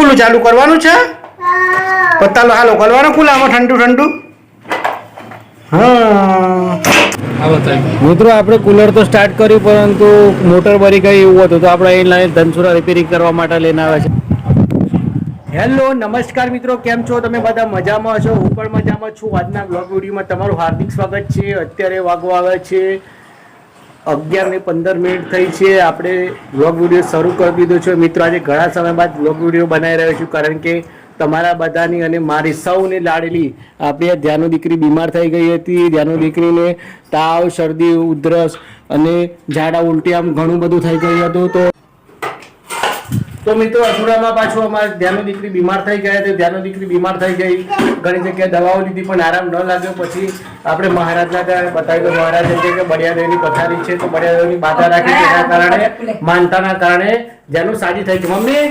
કુલું ચાલુ કરવાનું છે? પત્તાલો હાલો કરવાનો કુલામાં ઠંડુ ઠંડુ. હા. મિત્રો આપણે કુલર તો સ્ટાર્ટ કર્યું પરંતુ મોટર બરી ગઈ એવું હતું તો આપણે એ લાઈન ધનસુરા રિપેરિંગ કરવા માટે લઈને આવ્યા છે હેલો નમસ્કાર મિત્રો કેમ છો? તમે બધા મજામાં છો? હું પણ મજામાં છું. આજના બ્લોગ વિડીયોમાં તમારું હાર્દિક સ્વાગત છે. અત્યારે વાગવા આવે છે અગિયાર ને પંદર મિનિટ થઈ છે. આપણે બ્લોગ વીડિયો શરૂ કરી દીધો છે. મિત્રો, આજે ઘણા સમય બાદ બ્લોગ વીડિયો બનાવી રહ્યો છું. કારણ કે તમારા બધાની અને મારી સૌની લાડેલી આપણે ધ્યાનો દીકરી બીમાર થઈ ગઈ હતી. ધ્યાનો દીકરીને તાવ, શરદી, ઉધરસ અને ઝાડા, ઉલટી, આમ ઘણું બધું થઈ ગયું હતું. તો તો મિત્રો અધૂરામાં પાછું અમારે ધ્યાનો દીકરી બીમાર થઈ ગયા હતી ધ્યાનો દીકરી બીમાર થઈ ગઈ. ઘણી જગ્યાએ દવાઓ લીધી પણ આરામ ન લાગ્યો. પછી આપણે મહારાજના ત્યાં બતાવ્યું કે મહારાજ એમ કે બળિયાદેવની પથારી છે તો બળિયાદેવની બાધા રાખી તેના કારણે માનતાના કારણે ધ્યાનું સાજી થઈ ગયું. મમ્મી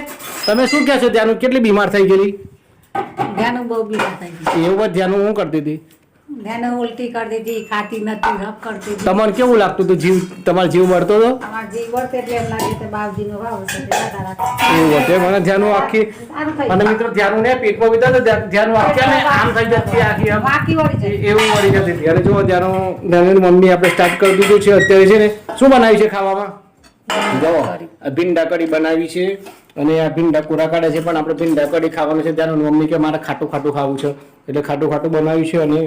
તમે શું કહેશો ધ્યાનું કેટલી બીમાર થઈ ગયેલી? ધ્યાન બહુ બીમાર થઈ ગઈ એવું જ ધ્યાનું હું કરતી હતી. ધ્યાન ઉલટી કરી દીધી ખાતી નથી રબ કરતી તમને કેવું લાગતું હતું જીવ તમારો જીવ મળતો હતો અમાર જીવ વર્તે એટલે એમ લાગે કે બાવજીનો ભાવ છે. એવું હતું મને ધ્યાન આખી મને અને મિત્રો ધ્યાન ને પેટમાં બીતા તો ધ્યાન આખી આમ આમ થઈ જતી આખી આમ. બાકી વળી. એવું વળી જતી હતી અને જો ધ્યાન ત્યાંની મમ્મી આપણે સ્ટાર્ટ કરી દીધું છે અત્યારે છે ને શું બનાવ્યું છે ખાવામાં? જો આ ભીંડા કઢી બનાવી છે અને આ ભીંડા કોરા કાઢે છે પણ આપણે ભીંડા કઢી ખાવાનું છે ત્યારે મમ્મી કે મારે ખાટું ખાટું ખાવું છે. એટલે ખાટું ખાટું બનાવ્યું છે અને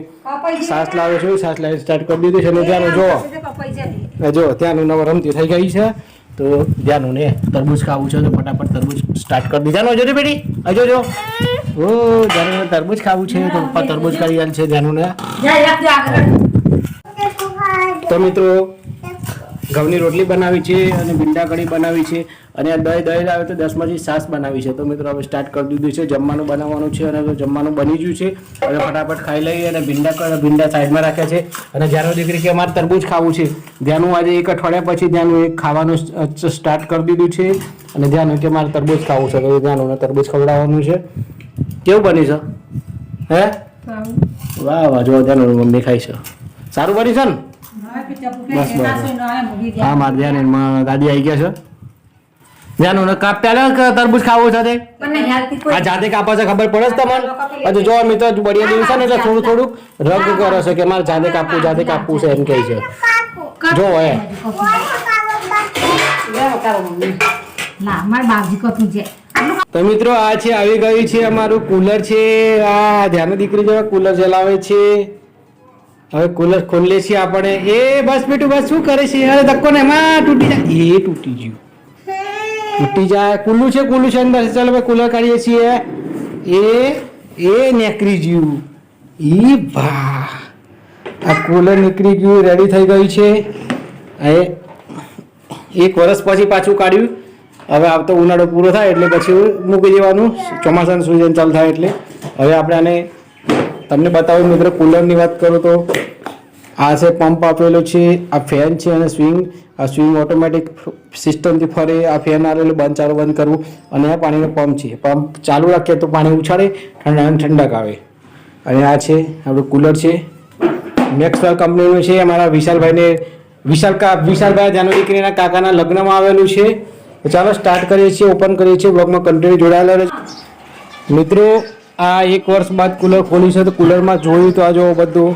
સાસ લાવે છે સાસ લાવી સ્ટાર્ટ કરી દીધું છે અને ત્યાંનું જો જો ત્યાંનું નવ રમતી થઈ ગઈ છે. તો ત્યાંનું ને તરબૂચ ખાવું છે તો ફટાફટ તરબૂચ સ્ટાર્ટ કરી દીધા. જોજો બેટી. હજો જો ઓ જાનું તરબૂચ ખાવું છે. તો પપ્પા તરબૂચ કરી આલ છે જાનું ને. જાય, એક જાય આગળ. તો મિત્રો ઘઉંની રોટલી બનાવી છે અને ભીંડા કઢી બનાવી છે અને આ દહીં દહીં આવે તો દસમાંથી સાસ બનાવી છે. તો મિત્રો હવે સ્ટાર્ટ કરી દીધું છે. જમવાનું બનાવવાનું છે અને જમવાનું બની ગયું છે. હવે ફટાફટ ખાઈ લઈએ અને ભીંડા ભીંડા સાઈડમાં રાખ્યા છે. અને જ્યાંનો દીકરી કે અમારે તરબૂચ ખાવું છે ધ્યાનું આજે એક અઠવાડિયા પછી ધ્યાનું એક ખાવાનું સ્ટાર્ટ કરી દીધું છે. અને ધ્યાનું કે મારે તરબૂચ ખાવું છે. તો ધ્યાનું તરબૂચ ખવડાવવાનું છે. કેવું બની છે? હે? વાહ વાહ. જો ધ્યાનું મમ્મી ખાઈ છે. સારું બની છે ને? બસ, બસ. હા માર ધ્યાન એમાં દાદી આવી ગયા છે. ધ્યાન ઓને કાપ પહેલા તરબૂચ ખાવું છે તે? આ જાતે કાપા છે ખબર પડે છે તમને? હજુ જો મિત્રો બળિયા દિવસ છે ને એટલે થોડું થોડું રગ કરો છે કે મારે જાતે કાપવું જાતે કાપવું છે એમ કહે છે. જો હે તો મિત્રો આ છે આવી ગયું છે અમારું કુલર છે. આ ધ્યાન દીકરી જેવા કુલર ચલાવે છે. હવે કુલર ખોલીએ છીએ આપણે. એ બસ બેટું, બસ શું કરે છે? અરે ધક્કો ને એમાં તૂટી જાય. એ તૂટી ગયું. તૂટી જાય. કુલ્લું છે કુલ્લું છે અંદર. ચાલો ભાઈ કુલર કાઢીએ છીએ. એ એ નીકળી ગયું. ઈ ભા આ કુલર નીકળી ગયું રેડી થઈ ગયું છે. એ એક વર્ષ પછી પાછું કાઢ્યું. હવે આવતો ઉનાળો પૂરો થાય એટલે પછી મૂકી દેવાનું. ચોમાસાનું સિઝન ચાલુ થાય એટલે. હવે આપણે આને તમને બતાવું મિત્ર, કુલરની વાત કરું તો આ છે પંપ આપેલો છે, આ ફેન છે અને સ્વિંગ આ સ્વિંગ ઓટોમેટિક સિસ્ટમથી ફરે, આ ફેન આવેલું, બંધ ચાલુ, બંધ કરવું અને આ પાણીનો પંપ છે. પંપ ચાલુ રાખીએ તો પાણી ઉછાળે ઠંડા ઠંડક આવે. અને આ છે, આપણું કુલર છે. મેક્સવેલ કંપનીનું છે, અમારા વિશાલભાઈને વિશાલ કા વિશાલભાઈ જાનુ કરીના કાકાના લગ્નમાં આવેલું છે. ચાલો સ્ટાર્ટ કરીએ છીએ ઓપન કરીએ છીએ બ્લોગમાં કન્ટિન્યુ જોડાયેલા મિત્રો આ એક વર્ષ બાદ કુલર ખોલ્યું છે તો કુલરમાં જોયું તો આ જો બધું.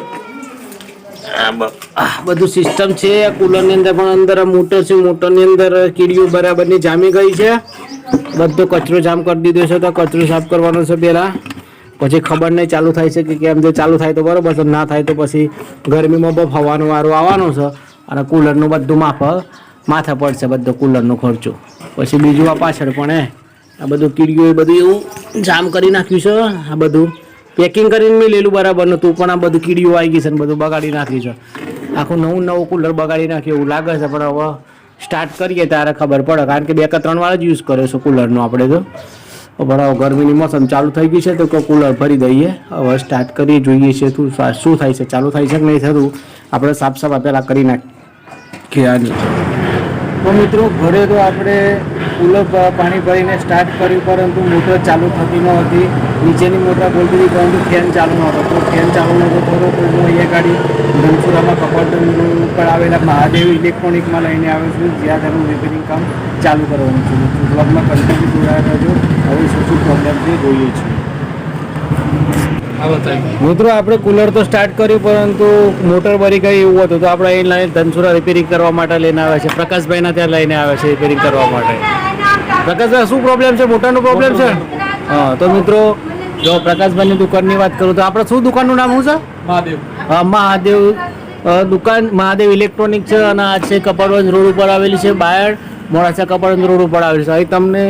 બધું સિસ્ટમ છે આ કુલરની અંદર પણ અંદર મોટર છે મોટરની અંદર કીડીઓ બરાબરની જામી ગઈ છે. બધો કચરો જામ કરી દીધો છે તો કચરો સાફ કરવાનો છે પહેલાં. પછી ખબર નહીં ચાલુ થાય છે કે કેમ જો ચાલુ થાય તો બરાબર છે ના થાય તો પછી ગરમીમાં બહુ હવાનો વારો આવવાનો છે. અને કુલરનું બધું માફ માથા પડશે બધો કુલરનો ખર્ચો. પછી બીજું આ પાછળ પણ હે. આ બધું કીડીઓ એ બધું એવું જામ કરી નાખ્યું છે, આ બધું. પેકિંગ કરીને મેં લેલું બરાબર નતું, પણ આ બધું કીડીઓ આવી ગઈ છે ને બધું બગાડી નાખ્યું છે. આખું નવું નવું કુલર બગાડી નાખ્યું, એવું લાગે છે, પણ હવે સ્ટાર્ટ કરીએ ત્યારે ખબર પડે, કારણ કે બે કે ત્રણ વાર જ યુઝ કર્યો છે કુલરનો આપણે તો. પણ હવે ગરમીની મોસમ ચાલુ થઈ ગઈ છે, તો કુલર ભરી દઈએ. હવે સ્ટાર્ટ કરીએ, જોઈએ છે શું શું થાય છે, ચાલુ થાય છે કે નહીં થતું, આપણે સાફ સફાઈ પહેલાં કરી નાખીએ. તો મિત્રો, ઘરે તો આપણે કુલર પ- પાણી ભરીને સ્ટાર્ટ કર્યું, પરંતુ મોટર ચાલુ થતી ન હતી નીચેની મોટર બોલતી હતી, પરંતુ ફેન ચાલુ ન હતો તો ફેન ચાલુ નહોતો થતો, તો હું અહીંયા ગાડી ધનસુરામાં કપાટ ઉપર આવેલા મહાદેવ ઇલેક્ટ્રોનિકમાં લઈને આવ્યો છું, જ્યાં તેનું રિપેરિંગ કામ ચાલુ કરવાનું છું. બ્લોગમાં કન્ટિન્યુ જોડાયા રહેજો. હવે શું શું પ્રોબ્લેમ જોઈએ છીએ. મિત્રો આપણે કુલર તો સ્ટાર્ટ કર્યું પરંતુ મોટર ભરી ગઈ એવું હતું. તો આપણે અહીં લઈને ધનસુરા રિપેરિંગ કરવા માટે લઈને આવ્યા છે પ્રકાશભાઈના ત્યાં લઈને આવ્યા છે રિપેરિંગ કરવા માટે. પ્રકાશભાઈ શું પ્રોબ્લેમ છે? મોટરનો પ્રોબ્લેમ છે? હા તો મિત્રો જો પ્રકાશભાઈની દુકાનની વાત કરું તો આપણે શું દુકાનનું નામ શું છે? મહાદેવ. હા મહાદેવ દુકાન મહાદેવ ઇલેક્ટ્રોનિક છે અને આ છે કપડવંજ રોડ ઉપર આવેલી છે. બાયડ મોડાસા કપડવંજ રોડ ઉપર આવેલી છે. અહીં તમને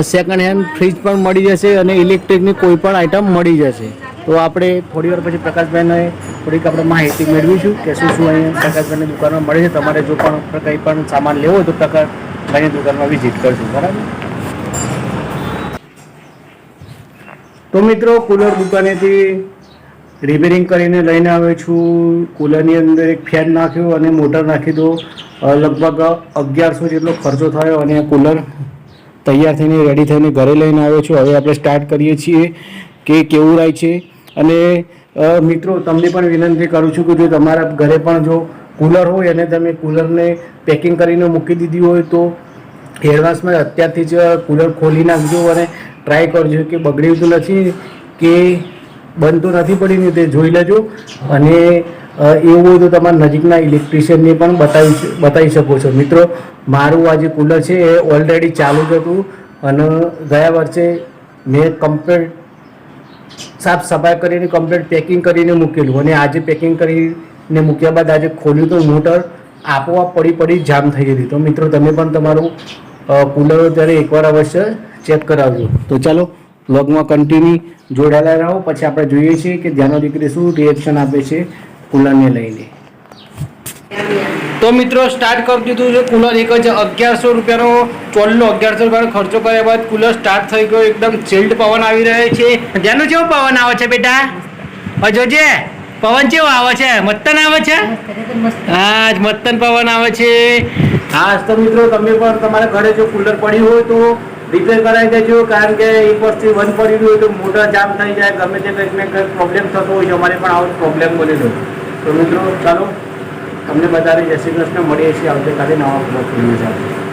સેકન્ડ હેન્ડ ફ્રીજ પણ મળી જશે અને ઇલેક્ટ્રિકની કોઈ પણ આઇટમ મળી જશે. તો આપણે થોડી વાર પછી પ્રકાશભાઈને થોડીક આપણે માહિતી મેળવીશું કે શું શું અહીંયા પ્રકાશભાઈની દુકાનમાં મળે છે. તમારે જો પણ કંઈ પણ સામાન લેવો હોય તો પ્રકાશભાઈની દુકાનમાં વિઝિટ કરશું બરાબર? તો મિત્રો, કુલર દુકાનેથી રિપેરિંગ કરીને લઈને આવ્યો છું. કુલરની અંદર એક ફેન નાખ્યો અને મોટર નાખી દો. લગભગ અગિયારસો જેટલો ખર્ચો થયો અને કુલર તૈયાર થઈને રેડી થઈને ઘરે લઈને આવ્યો છું. હવે આપણે સ્ટાર્ટ કરીએ છીએ કે કેવું રહે છે. અને મિત્રો, તમને પણ વિનંતી કરું છું કે જો તમારા ઘરે પણ જો કુલર હોય અને તમે કુલરને પેકિંગ કરીને મૂકી દીધી હોય તો એડવાન્સમાં અત્યારથી જ કુલર ખોલી નાખજો અને ટ્રાય કરજો કે બગડ્યું તો નથી કે બંધ તો નથી પડી ને તે જોઈ લેજો. અને એવું હોય તો તમારા નજીકના ઇલેક્ટ્રિશિયનને પણ બતાવી બતાવી શકો છો. મિત્રો, મારું આ જે કુલર છે, એ ઓલરેડી ચાલુ જ હતું. અને ગયા વર્ષે મેં કમ્પ્લેટ સાફ સફાઈ કરીને કમ્પ્લેટ પેકિંગ કરીને મૂકેલું. અને આજે પેકિંગ કરીને મૂક્યા બાદ આજે ખોલ્યું તો મોટર આપોઆપ પડી પડી જામ થઈ ગઈ તો મિત્રો, તમે પણ તમારું કુલર ત્યારે એકવાર અવશ્ય ચેક કરાવજો. તો ચાલો વ્લોગમાં કન્ટિન્યુ જોડાયેલા રહો. પછી આપણે જોઈએ છીએ કે ધ્યાનો દીકરી શું રિએક્શન આપે છે કુલરને લઈને. તો મિત્રો સ્ટાર્ટ કરી દીધું છે કુલર. એક જ અગિયારસો રૂપિયાનો ચોલ્લો અગિયારસો રૂપિયાનો ખર્ચો કર્યા બાદ કુલર સ્ટાર્ટ થઈ ગયો. એકદમ ચિલ્ડ પવન આવી રહ્યો છે. જેનું કેવો પવન આવે છે બેટા? જોજે. પવન કેવો આવે છે? મત્તન આવે છે? હા મત્તન પવન આવે છે. હા, તો મિત્રો, તમે પણ તમારા ઘરે જો કુલર પડ્યું હોય તો રિપેર કરાવી દેજો, કારણ કે એક વર્ષથી બંધ પડી હોય તો મોટર જામ થઈ જાય, ગમે તે કંઈક ને કંઈક પ્રોબ્લેમ થતો હોય છે, અમારે પણ આવો પ્રોબ્લેમ બનેલો તો મિત્રો, ચાલો, તમને બધાને જય શ્રી કૃષ્ણ, મળીએ છીએ આવતીકાલે નવા બ્લોગ સાથે.